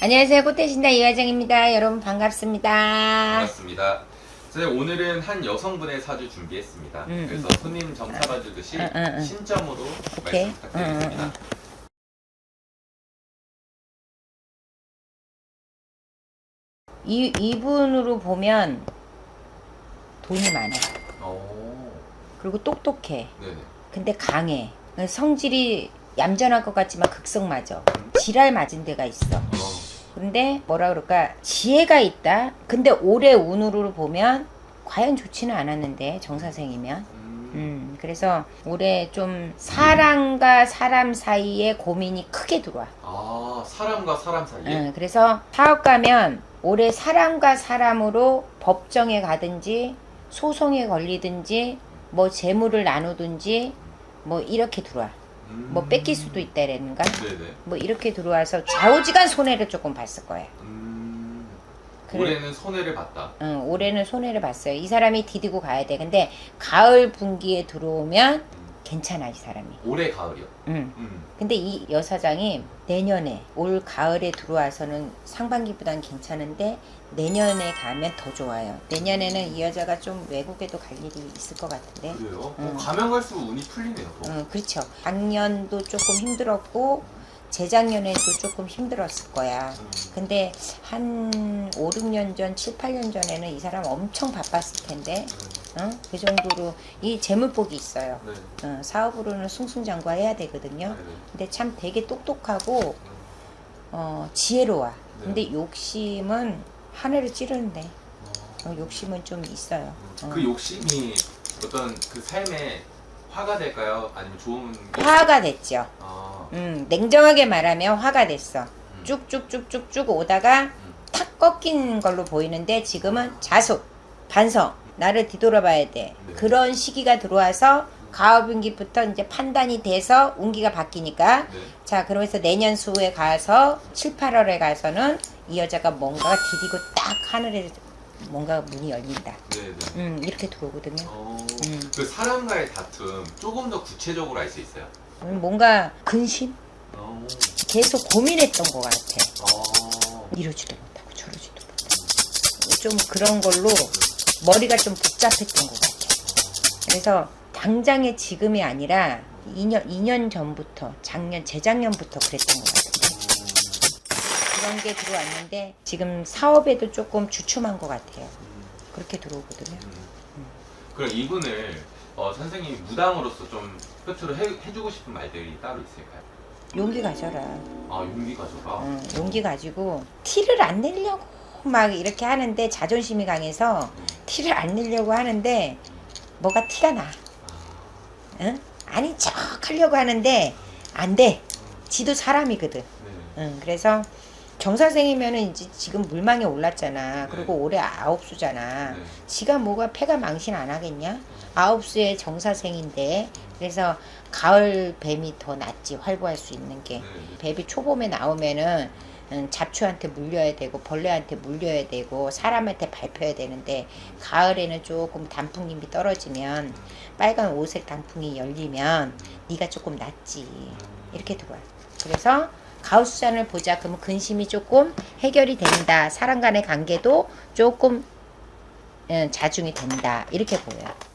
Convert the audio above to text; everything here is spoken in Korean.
안녕하세요. 꽃대신다 이화정입니다. 여러분 반갑습니다. 반갑습니다. 선생님 오늘은 한 여성분의 사주 준비했습니다. 음, 그래서 손님 점사 봐주듯이 응, 응, 응. 신점으로 오케이. 말씀 부탁드리겠습니다. 응, 이 이분으로 보면 돈이 많아. 오, 그리고 똑똑해. 네네. 근데 강해. 성질이 얌전할 것 같지만 극성 맞아. 지랄 맞은 데가 있어. 어, 근데 뭐라 그럴까 지혜가 있다. 근데 올해 운으로 보면 과연 좋지는 않았는데 정사생이면. 음, 음, 그래서 올해 좀 사람과 사람 사이에 고민이 크게 들어와. 아 사람과 사람 사이에. 음, 그래서 사업 가면 올해 사람과 사람으로 법정에 가든지 소송에 걸리든지 뭐 재물을 나누든지 뭐 이렇게 들어와. 음, 뭐 뺏길 수도 있다라는가? 네네. 뭐 이렇게 들어와서 좌우지간 손해를 조금 봤을 거야. 음, 그래. 올해는 손해를 봤다. 응, 올해는 손해를 봤어요. 이 사람이 디디고 가야 돼. 근데 가을 분기에 들어오면 음, 괜찮아 이 사람이. 올해 가을이요. 응. 음, 근데 이 여사장이 내년에 올 가을에 들어와서는 상반기보단 괜찮은데 내년에 가면 더 좋아요. 내년에는 이 여자가 좀 외국에도 갈 일이 있을 것 같은데. 그래요? 음. 어, 가면 갈수록 운이 풀리네요. 또. 응, 그렇죠. 작년도 조금 힘들었고 재작년에도 조금 힘들었을 거야. 음, 근데 한 5, 6년 전, 7, 8년 전에는 이 사람 엄청 바빴을 텐데, 응? 그 정도로 이 재물복이 있어요. 네. 어, 사업으로는 승승장구해야 되거든요. 네네. 근데 참 되게 똑똑하고 어, 지혜로워. 네. 근데 욕심은 하늘을 찌르는데 어, 욕심은 좀 있어요. 어. 그 욕심이 어떤 그 삶에 화가 될까요? 아니면 좋은 게- 화가 됐죠. 아, 음, 냉정하게 말하면 화가 됐어. 음. 쭉쭉쭉쭉쭉 오다가 탁 꺾인 걸로 보이는데 지금은 자숙, 반성, 나를 뒤돌아봐야 돼. 네. 그런 시기가 들어와서 가을분기부터 이제 판단이 돼서 운기가 바뀌니까 네. 자 그러면서 내년 수에 가서 7, 8월에 가서는 이 여자가 뭔가가 디디고 딱 하늘에 뭔가 문이 열린다. 네네. 음 이렇게 들어오거든요. 어, 음. 그 사람과의 다툼 조금 더 구체적으로 알 수 있어요. 음, 뭔가 근심 어, 계속 고민했던 것 같아. 어, 이러지도 못하고 저러지도 못하고 좀 그런 걸로 머리가 좀 복잡했던 것 같아. 그래서 당장의 지금이 아니라 2년 2년 전부터 작년 재작년부터 그랬던 것 같은데 그런 게 들어왔는데 지금 사업에도 조금 주춤한 것 같아요. 음, 그렇게 들어오거든요. 음. 그럼 이분을 어, 선생님이 무당으로서 좀 끝으로 해, 해주고 싶은 말들이 따로 있을까요? 용기 가져라. 아 용기 가져가. 어, 용기 가지고 티를 안 내려고 막 이렇게 하는데 자존심이 강해서 티를 안 내려고 하는데 뭐가 티가 나. 응? 아닌 척 하려고 하는데 안 돼. 지도 사람이거든. 네. 응, 그래서 정사생이면은 이제 지금 물망에 올랐잖아. 그리고 올해 아홉 수잖아. 네. 지가 뭐가 패가 망신 안 하겠냐? 아홉 수의 정사생인데 그래서 가을 뱀이 더 낫지 활보할 수 있는 게 네. 뱀이 초봄에 나오면은 음, 잡초한테 물려야 되고 벌레한테 물려야 되고 사람한테 밟혀야 되는데 가을에는 조금 단풍잎이 떨어지면 빨간 오색 단풍이 열리면 네가 조금 낫지 이렇게 들어와요. 그래서 가을 수산을 보자 그러면 근심이 조금 해결이 된다. 사람 간의 관계도 조금 음, 자중이 된다. 이렇게 보여요.